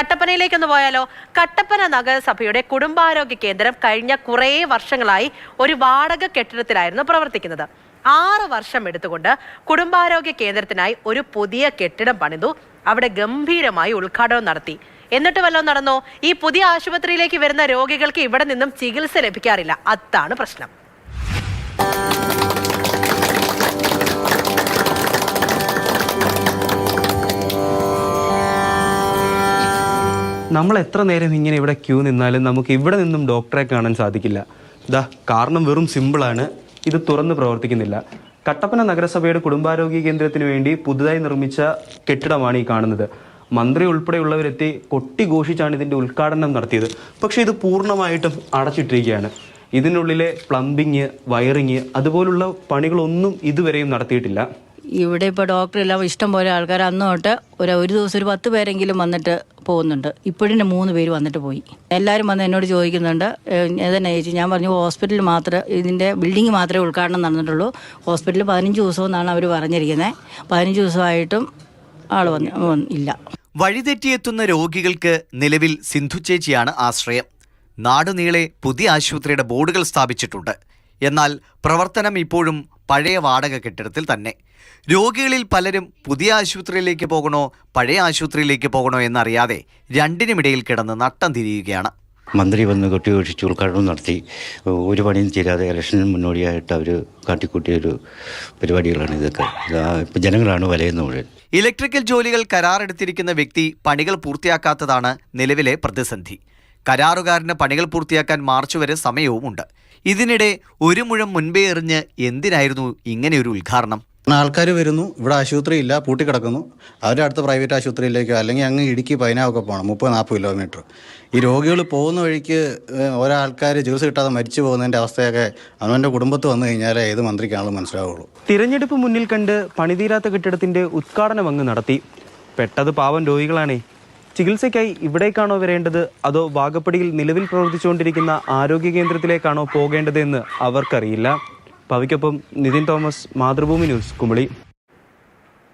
കട്ടപ്പനയിലേക്കൊന്ന് പോയാലോ? കട്ടപ്പന നഗരസഭയുടെ കുടുംബാരോഗ്യ കേന്ദ്രം കഴിഞ്ഞ കുറേ വർഷങ്ങളായി ഒരു വാടക കെട്ടിടത്തിലായിരുന്നു പ്രവർത്തിക്കുന്നത്. ആറ് വർഷം എടുത്തുകൊണ്ട് കുടുംബാരോഗ്യ കേന്ദ്രത്തിനായി ഒരു പുതിയ കെട്ടിടം പണിതു. അവിടെ ഗംഭീരമായി ഉദ്ഘാടനം നടത്തി. എന്നിട്ട് വല്ലതും നടന്നോ? ഈ പുതിയ ആശുപത്രിയിലേക്ക് വരുന്ന രോഗികൾക്ക് ഇവിടെ നിന്നും ചികിത്സ ലഭിക്കാറില്ല. അതാണ് പ്രശ്നം. നമ്മൾ എത്ര നേരം ഇങ്ങനെ ഇവിടെ ക്യൂ നിന്നാലും നമുക്ക് ഇവിടെ നിന്നും ഡോക്ടറെ കാണാൻ സാധിക്കില്ല. ഇതാ കാരണം വെറും സിമ്പിളാണ്. ഇത് തുറന്ന് പ്രവർത്തിക്കുന്നില്ല. കട്ടപ്പന നഗരസഭയുടെ കുടുംബാരോഗ്യ കേന്ദ്രത്തിന് വേണ്ടി പുതുതായി നിർമ്മിച്ച കെട്ടിടമാണ് ഈ കാണുന്നത്. മന്ത്രി ഉൾപ്പെടെയുള്ളവരെത്തി കൊട്ടിഘോഷിച്ചാണ് ഇതിന്റെ ഉദ്ഘാടനം നടത്തിയത്. പക്ഷേ ഇത് പൂർണമായിട്ടും അടച്ചിട്ടിരിക്കുകയാണ്. ഇതിനുള്ളിലെ പ്ലംബിങ് വയറിങ് അതുപോലുള്ള പണികളൊന്നും ഇതുവരെയും നടത്തിയിട്ടില്ല. ഇവിടെ ഇപ്പോൾ ഡോക്ടറെല്ലാം ഇഷ്ടം പോലെ ആൾക്കാർ അന്ന് തൊട്ട് ഒരു ഒരു ദിവസം ഒരു പത്ത് പേരെങ്കിലും വന്നിട്ട് പോകുന്നുണ്ട്. ഇപ്പോഴും മൂന്ന് പേര് വന്നിട്ട് പോയി. എല്ലാവരും വന്ന് എന്നോട് ചോദിക്കുന്നുണ്ട് ഏതന്നെ ചേച്ചി ഞാൻ പറഞ്ഞു ഹോസ്പിറ്റലിൽ മാത്രമേ ഇതിന്റെ ബിൽഡിംഗ് മാത്രമേ ഉദ്ഘാടനം നടന്നിട്ടുള്ളൂ. ഹോസ്പിറ്റലിൽ പതിനഞ്ച് ദിവസം എന്നാണ് അവർ പറഞ്ഞിരിക്കുന്നത് പതിനഞ്ച് ദിവസമായിട്ടും ആൾ വന്ന് ഇല്ല. വഴിതെറ്റിയെത്തുന്ന രോഗികൾക്ക് നിലവിൽ സിന്ധു ചേച്ചിയാണ് ആശ്രയം. നാടുനീളെ പുതിയ ആശുപത്രിയുടെ ബോർഡുകൾ സ്ഥാപിച്ചിട്ടുണ്ട്. എന്നാൽ പ്രവർത്തനം ഇപ്പോഴും പഴയ വാടക കെട്ടിടത്തിൽ തന്നെ. രോഗികളിൽ പലരും പുതിയ ആശുപത്രിയിലേക്ക് പോകണോ പഴയ ആശുപത്രിയിലേക്ക് പോകണോ എന്നറിയാതെ രണ്ടിനുമിടയിൽ കിടന്ന് നട്ടം തിരിയുകയാണ്. മന്ത്രി വന്ന് കൊട്ടിഘോഷിച്ച് ഉദ്ഘാടനം നടത്തി. ഒരു പണിയും ചെയ്യാതെ ഇലക്ഷന് മുന്നോടിയായിട്ട് അവർ കാട്ടിക്കൂട്ടിയ ഒരു പരിപാടികളാണ് ഇതൊക്കെ. ജനങ്ങളാണ് വലയുന്ന മുഴുവൻ. ഇലക്ട്രിക്കൽ ജോലികൾ കരാറെടുത്തിരിക്കുന്ന വ്യക്തി പണികൾ പൂർത്തിയാക്കാത്തതാണ് നിലവിലെ പ്രതിസന്ധി. കരാറുകാരന് പണികൾ പൂർത്തിയാക്കാൻ മാർച്ച് വരെ സമയവുമുണ്ട്. ഇതിനിടെ ഒരു മുഴം മുൻപേ എറിഞ്ഞ് എന്തിനായിരുന്നു ഇങ്ങനെയൊരു ഉദ്ഘാടനം? ആൾക്കാർ വരുന്നു ഇവിടെ ആശുപത്രി ഇല്ല പൂട്ടിക്കിടക്കുന്നു. അവരുടെ അടുത്ത പ്രൈവറ്റ് ആശുപത്രിയിലേക്കോ അല്ലെങ്കിൽ അങ്ങ് ഇടുക്കി പതിനാവൊക്കെ പോകണം മുപ്പത് നാൽപ്പത് കിലോമീറ്റർ. ഈ രോഗികൾ പോകുന്ന വഴിക്ക് ഒരാൾക്കാർ ചികിത്സ കിട്ടാതെ മരിച്ചു പോകുന്നതിന്റെ അവസ്ഥയൊക്കെ അവനവന്റെ കുടുംബത്ത് വന്നു കഴിഞ്ഞാൽ ഏത് മന്ത്രിക്കാണെങ്കിലും മനസ്സിലാവുള്ളൂ. തിരഞ്ഞെടുപ്പ് മുന്നിൽ കണ്ട് പണിതീരാത്ത കെട്ടിടത്തിന്റെ ഉദ്ഘാടനം അങ്ങ് നടത്തി. പെട്ടത് പാവം രോഗികളാണേ. ചികിത്സയ്ക്കായി ഇവിടേക്കാണോ വരേണ്ടത്? അതോ വാഗപ്പടിയിൽ നിലവിൽ പ്രവർത്തിച്ചുകൊണ്ടിരിക്കുന്ന ആരോഗ്യ കേന്ദ്രത്തിലേക്കാണോ പോകേണ്ടതെന്ന് അവർക്കറിയില്ല. പവിക്കൊപ്പം നിതിൻ തോമസ് മാതൃഭൂമി ന്യൂസ് കുമളി.